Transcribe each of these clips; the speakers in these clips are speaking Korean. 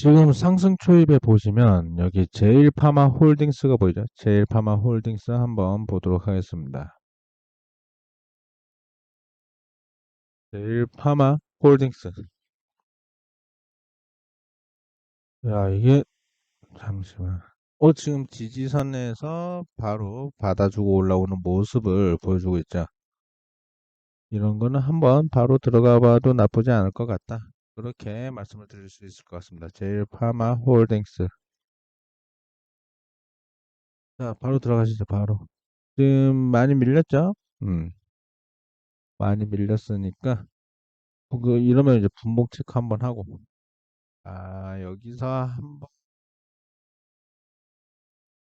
지금 상승 초입에 보시면 여기 제일파마 홀딩스가 보이죠? 제일파마 홀딩스 한번 보도록 하겠습니다. 제일파마 홀딩스. 야, 이게 잠시만. 어, 지금 지지선에서 바로 받아주고 올라오는 모습을 보여주고 있죠. 이런 거는 한번 바로 들어가 봐도 나쁘지 않을 것 같다. 그렇게 말씀을 드릴 수 있을 것 같습니다. 제일 파마 홀딩스. 자, 바로 들어가시죠, 바로. 지금 많이 밀렸죠? 음. 많이 밀렸으니까, 그, 이러면 이제 분봉 체크 한번 하고. 아, 여기서 한번,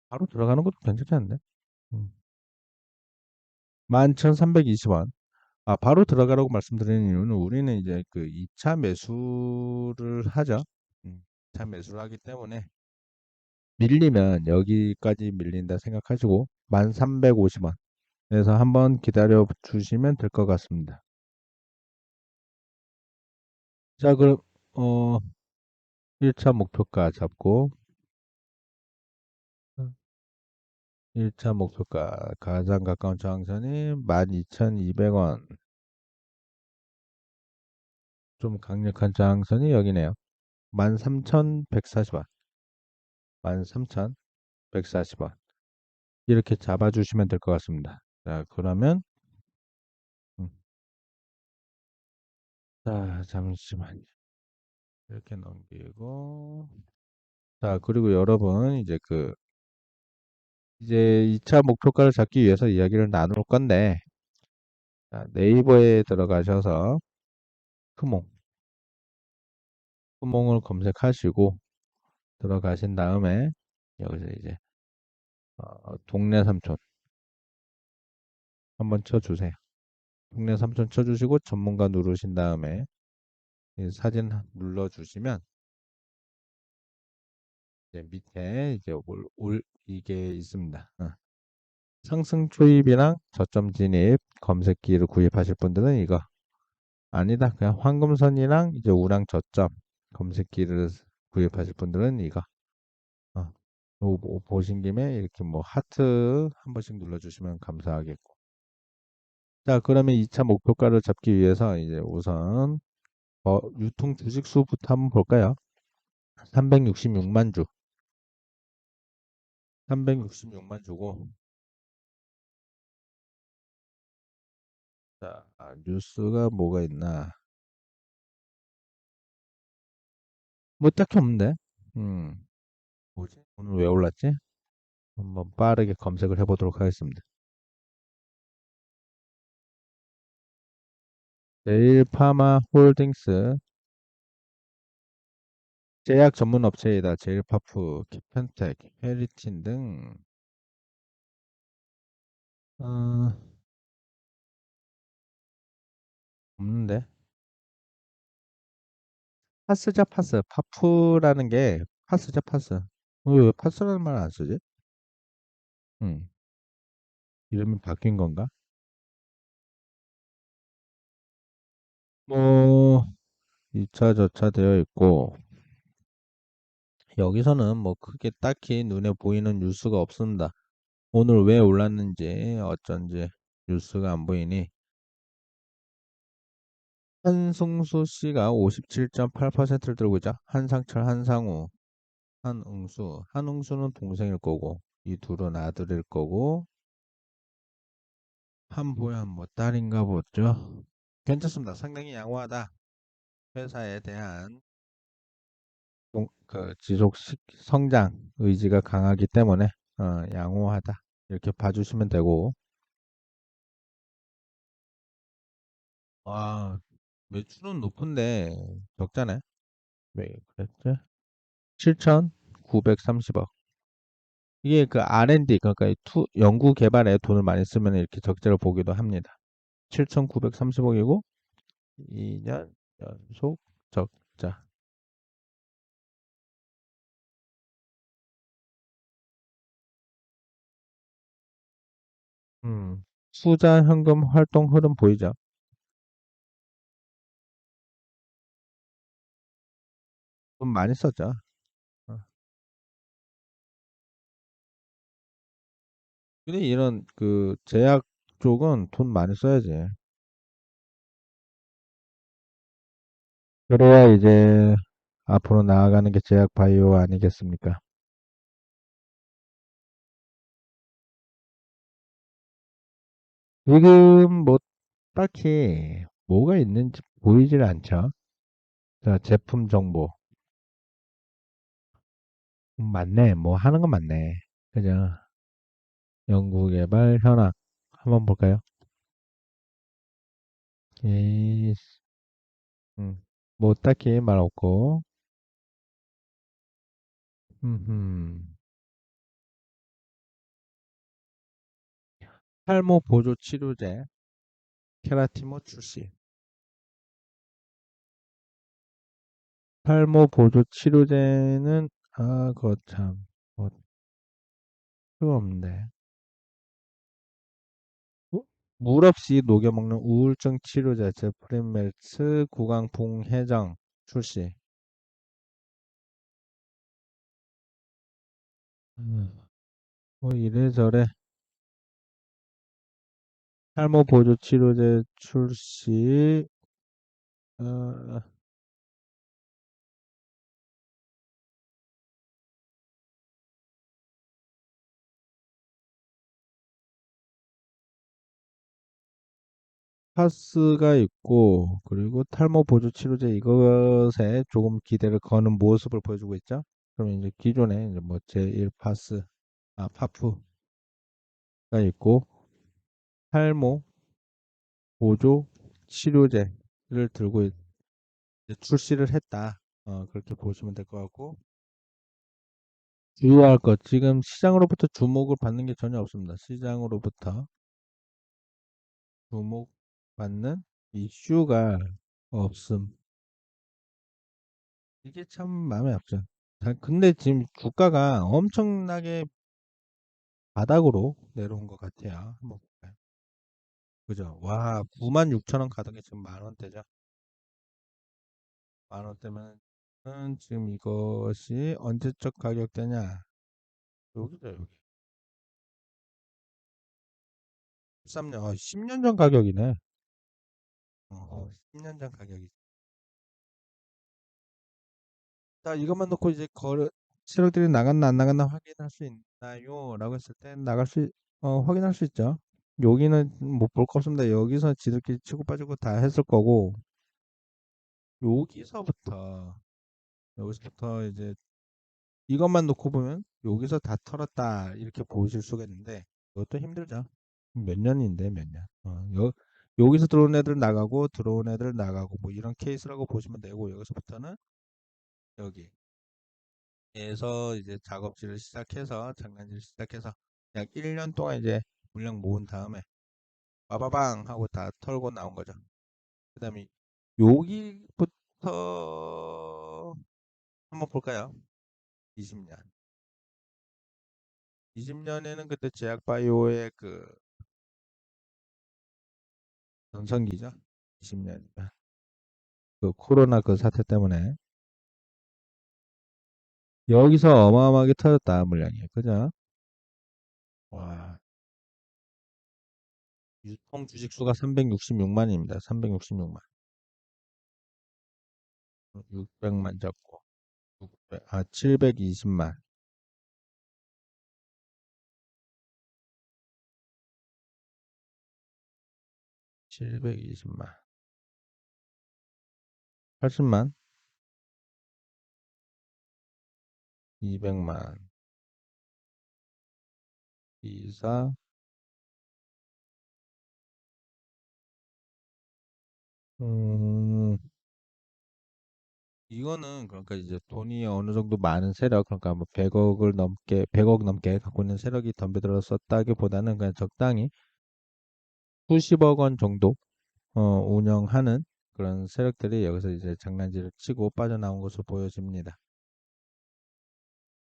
바로 들어가는 것도 괜찮지 않네? 음. 11,320원. 아, 바로 들어가라고 말씀드리는 이유는 우리는 이제 그 2차 매수를 하죠. 음, 2차 매수를 하기 때문에 밀리면 여기까지 밀린다 생각하시고 1350원 에서 한번 기다려 주시면 될 것 같습니다. 자, 그럼 어 1차 목표가 잡고 1차 목표가 가장 가까운 저항선이 12,200원 좀 강력한 저항선이 여기네요. 13,140원 13,140원 이렇게 잡아주시면 될 것 같습니다. 자, 그러면 음. 자, 잠시만요. 이렇게 넘기고 자, 그리고 여러분 이제 그 이제 2차 목표가를 잡기 위해서 이야기를 나눌 건데 자, 네이버에 들어가셔서 크몽 크몽을 검색하시고 들어가신 다음에 여기서 이제 어, 동네 삼촌 한번 쳐주세요. 동네 삼촌 쳐주시고 전문가 누르신 다음에 사진 눌러주시면 이제 밑에 이제 올, 올 이게 있습니다. 어. 상승 초입이랑 저점 진입 검색기를 구입하실 분들은 이거 아니다. 그냥 황금선이랑 이제 우량 저점 검색기를 구입하실 분들은 이거 어. 보신 김에 이렇게 뭐 하트 한 번씩 눌러주시면 감사하겠고 자 그러면 2차 목표가를 잡기 위해서 이제 우선 어, 유통 주식 수부터 한번 볼까요? 366만 주 366만 주고 자 아, 뉴스가 뭐가 있나 뭐 딱히 없는데. 음. 뭐지? 오늘 왜 올랐지? 한번 빠르게 검색을 해보도록 하겠습니다. 제일파마 홀딩스. 제약 전문 업체이다. 제일파프, 키펜텍, 헤리틴 등. 어, 없는데 파스자 파스 파프라는 게 파스자 파스 어, 왜 파스라는 말 안 쓰지? 음 이름이 바뀐 건가? 뭐 2차 저차 되어 있고 여기서는 뭐 크게 딱히 눈에 보이는 뉴스가 없습니다. 오늘 왜 올랐는지 어쩐지 뉴스가 안 보이니 한승수 씨가 57.8%를 들고 있죠. 한상철, 한상우, 한응수. 한응수는 동생일 거고 이 둘은 아들일 거고 한보현 뭐 딸인가 보죠. 괜찮습니다. 상당히 양호하다. 회사에 대한 그 지속 성장 의지가 강하기 때문에 어, 양호하다 이렇게 봐주시면 되고 아 매출은 높은데 적자네 왜 그랬지? 7,930억 이게 그 R&D 그러니까 투, 연구 개발에 돈을 많이 쓰면 이렇게 적자를 보기도 합니다 7,930억이고 2년 연속 적자 음, 투자 현금 활동 흐름 보이죠? 돈 많이 썼죠. 어. 근데 이런 그 제약 쪽은 돈 많이 써야지. 그래야 이제 앞으로 나아가는 게 제약 바이오 아니겠습니까? 지금 뭐 딱히 뭐가 있는지 보이질 않죠. 자, 제품 정보. 음, 맞네. 뭐 하는 건 맞네. 그죠? 연구개발 현황. 한번 볼까요? 예, 음, 뭐 딱히 말 없고. 음, 탈모 보조 치료제 케라티모 출시. 탈모 보조 치료제는 아, 그거 참, 뭐, 필요. 어? 물 없이 녹여 먹는 우울증 치료제 제프린멜츠 구강풍 해장 출시. 음, 뭐 이래저래 탈모 보조 치료제 출시. 어, 파스가 있고 그리고 탈모 보조 치료제 이것에 조금 기대를 거는 모습을 보여주고 있죠. 그럼 이제 기존에 이제 뭐 제1 파스, 아 파프가 있고 탈모 보조 치료제를 들고 있- 이제 출시를 했다. 어, 그렇게 보시면 될 것 같고 주의할 것 지금 시장으로부터 주목을 받는 게 전혀 없습니다. 시장으로부터 주목 받는 이슈가 없음. 이게 참 마음에. 자, 근데 지금 주가가 엄청나게 바닥으로 내려온 것 같아요. 한번 볼까요? 그죠? 와, 96,000원 가던 게 지금 만 원대죠. 만 원대면 지금 이것이 언제적 가격대냐? 여기죠, 여기. 13년, 어, 10년 전 가격이네. 어, 10년 전 가격이. 자, 이것만 놓고 이제 거래, 세력들이 나갔나 안 나갔나 확인할 수 있나요? 라고 했을 때 나갈 수, 있- 어, 확인할 수 있죠. 여기는 뭐 볼 거 없습니다. 여기서 지들끼리 치고 빠지고 다 했을 거고, 여기서부터, 여기서부터 이제 이것만 놓고 보면 여기서 다 털었다. 이렇게 보실 수가 있는데, 이것도 힘들죠. 몇 년인데, 몇 년. 어, 여, 여기서 들어온 애들 나가고, 들어온 애들 나가고, 뭐 이런 케이스라고 보시면 되고, 여기서부터는 여기. 에서 이제 작업질을 시작해서 장난질을 시작해서 약 1년 동안 이제 물량 모은 다음에 빠바방 하고 다 털고 나온 거죠. 그 다음에 여기부터 한번 볼까요? 20년. 20년에는 그때 제약바이오의 그 전성기죠. 20년이면. 그 코로나 그 사태 때문에 여기서 어마어마하게 터졌다 물량이. 그죠? 와. 유통 주식 수가 366만입니다. 366만. 600만 잡고. 600, 아, 720만. 720만. 80만. 200만. 24. 음, 이거는 그러니까 이제 돈이 어느 정도 많은 세력, 그러니까 뭐 100억을 넘게, 100억 넘게 갖고 있는 세력이 덤벼들었었다기보다는 그냥 적당히 수십억 원 정도 어, 운영하는 그런 세력들이 여기서 이제 장난질을 치고 빠져나온 것으로 보여집니다.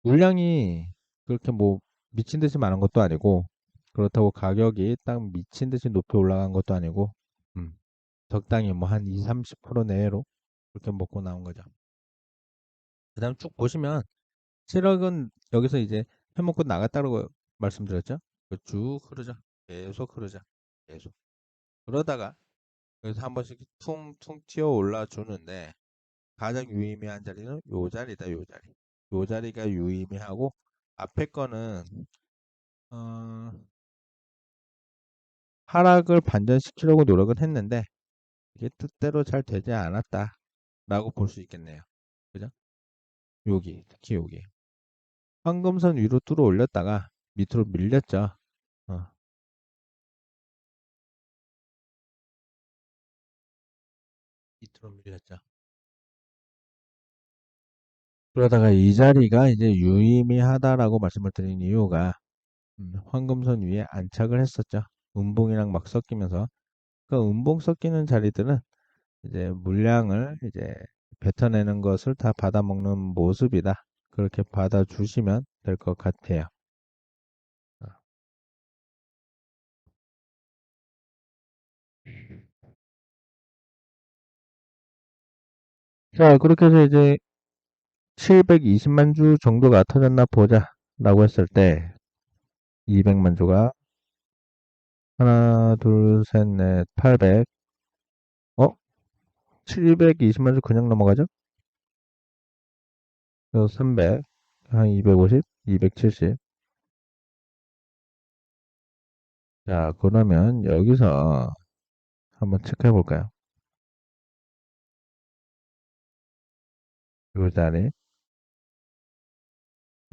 물량이 그렇게 뭐 미친 듯이 많은 것도 아니고 그렇다고 가격이 딱 미친 듯이 높이 올라간 것도 아니고 음, 적당히 뭐 한 2, 30% 내외로 그렇게 먹고 나온 거죠. 그 다음 쭉 보시면 세력은 여기서 이제 해먹고 나갔다고 말씀드렸죠. 그쭉 흐르죠. 계속 흐르죠. 계속. 그러다가 여기서 한 번씩 퉁퉁 튀어 올라 주는데 가장 유의미한 자리는 요 자리다. 요 자리. 요 자리가 유의미하고 앞에 거는 어, 하락을 반전시키려고 노력은 했는데 이게 뜻대로 잘 되지 않았다. 라고 볼 수 있겠네요. 그죠? 여기, 특히 여기. 황금선 위로 뚫어 올렸다가 밑으로 밀렸죠. 밑으로 밀렸죠. 그러다가 이 자리가 이제 유의미하다라고 말씀을 드린 이유가 음, 황금선 위에 안착을 했었죠. 음봉이랑 막 섞이면서 그 음봉 섞이는 자리들은 이제 물량을 이제 뱉어내는 것을 다 받아먹는 모습이다. 그렇게 받아주시면 될 것 같아요. 자, 그렇게 해서 이제 720만 주 정도가 터졌나 보자 라고 했을 때 200만 주가 하나, 둘, 셋, 넷, 800 어? 720만 주 그냥 넘어가죠? 그래서 300, 한 250, 270. 자, 그러면 여기서 한번 체크해 볼까요? 요 자리,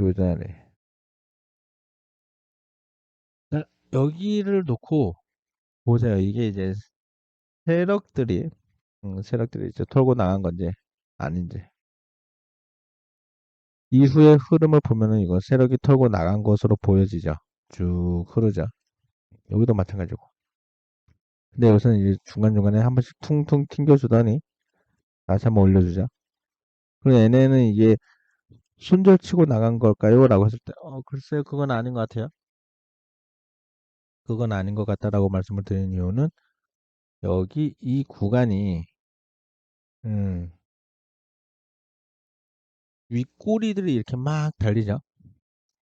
요 자리. 자, 여기를 놓고 보세요. 이게 이제 세력들이, 음, 세력들이 이제 털고 나간 건지 아닌지. 이후의 흐름을 보면은 이거 세력이 털고 나간 것으로 보여지죠. 쭉 흐르죠. 여기도 마찬가지고. 근데 여기서는 이제 중간중간에 한 번씩 퉁퉁 튕겨주더니 다시 한번 올려주죠. 그럼 얘네는 이게 손절치고 나간 걸까요? 라고 했을 때, 어, 글쎄요, 그건 아닌 것 같아요. 그건 아닌 것 같다라고 말씀을 드리는 이유는 여기 이 구간이, 음, 윗꼬리들이 이렇게 막 달리죠.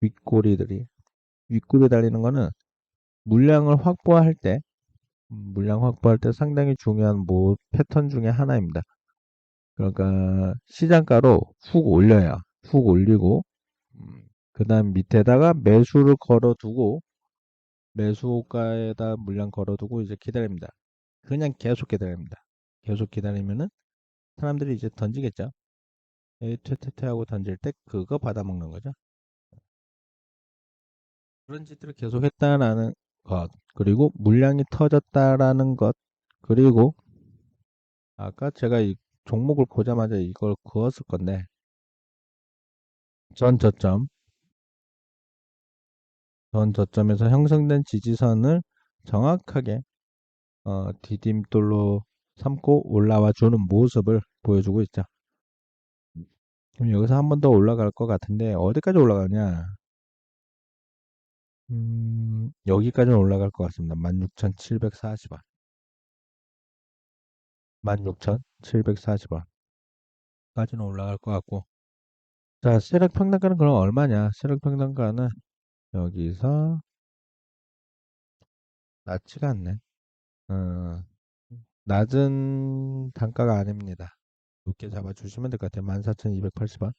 윗꼬리들이. 윗꼬리 달리는 거는 물량을 확보할 때, 음, 물량 확보할 때 상당히 중요한 뭐 패턴 중에 하나입니다. 그러니까 시장가로 훅 올려요. 훅 올리고, 그 다음 밑에다가 매수를 걸어두고, 매수가에다 물량 걸어두고 이제 기다립니다. 그냥 계속 기다립니다. 계속 기다리면은 사람들이 이제 던지겠죠. 퇴퇴퇴 하고 던질 때 그거 받아먹는 거죠. 그런 짓들을 계속 했다라는 것, 그리고 물량이 터졌다라는 것, 그리고 아까 제가 이 종목을 보자마자 이걸 그었을 건데, 전 저점, 전 저점에서 형성된 지지선을 정확하게 어, 디딤돌로 삼고 올라와 주는 모습을 보여주고 있죠. 그럼 여기서 한 번 더 올라갈 것 같은데 어디까지 올라가냐? 음, 여기까지는 올라갈 것 같습니다. 16,740원. 16,740원. 까지는 올라갈 것 같고. 자, 세력 평단가는 그럼 얼마냐? 세력 평단가는 여기서 낮지가 않네. 어, 낮은 단가가 아닙니다. 높게 잡아주시면 될 것 같아요. 14,280원.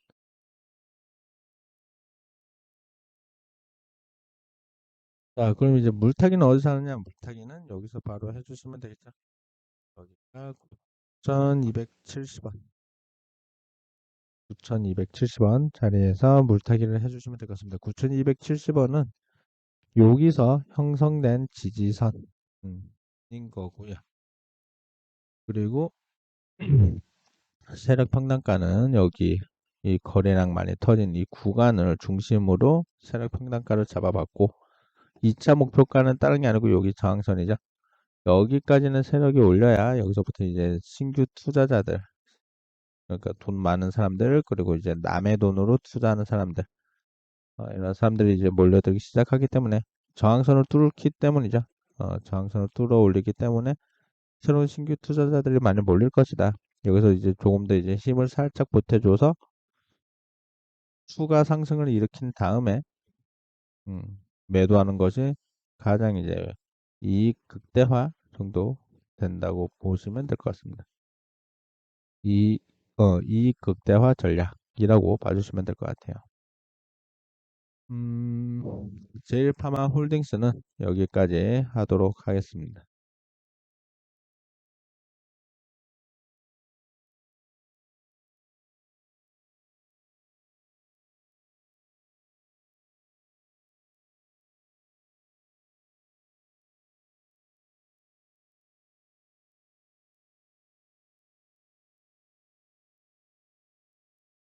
자, 그럼 이제 물타기는 어디서 하느냐? 물타기는 여기서 바로 해주시면 되겠죠. 여기가 9,270원. 9,270원 자리에서 물타기를 해주시면 될 것 같습니다. 9,270원은 여기서 형성된 지지선인 거고요. 그리고 세력 평단가는 여기 이 거래량 많이 터진 이 구간을 중심으로 세력 평단가를 잡아봤고 2차 목표가는 다른 게 아니고 여기 저항선이죠. 여기까지는 세력이 올려야 여기서부터 이제 신규 투자자들 그러니까 돈 많은 사람들 그리고 이제 남의 돈으로 투자하는 사람들 어, 이런 사람들이 이제 몰려들기 시작하기 때문에 저항선을 뚫기 때문이죠. 어, 저항선을 뚫어 올리기 때문에 새로운 신규 투자자들이 많이 몰릴 것이다. 여기서 이제 조금 더 이제 힘을 살짝 보태줘서 추가 상승을 일으킨 다음에 음, 매도하는 것이 가장 이제 이익 극대화 정도 된다고 보시면 될 것 같습니다. 이, 어, 이익 극대화 전략이라고 봐주시면 될 것 같아요. 음, 제일파마 홀딩스는 여기까지 하도록 하겠습니다.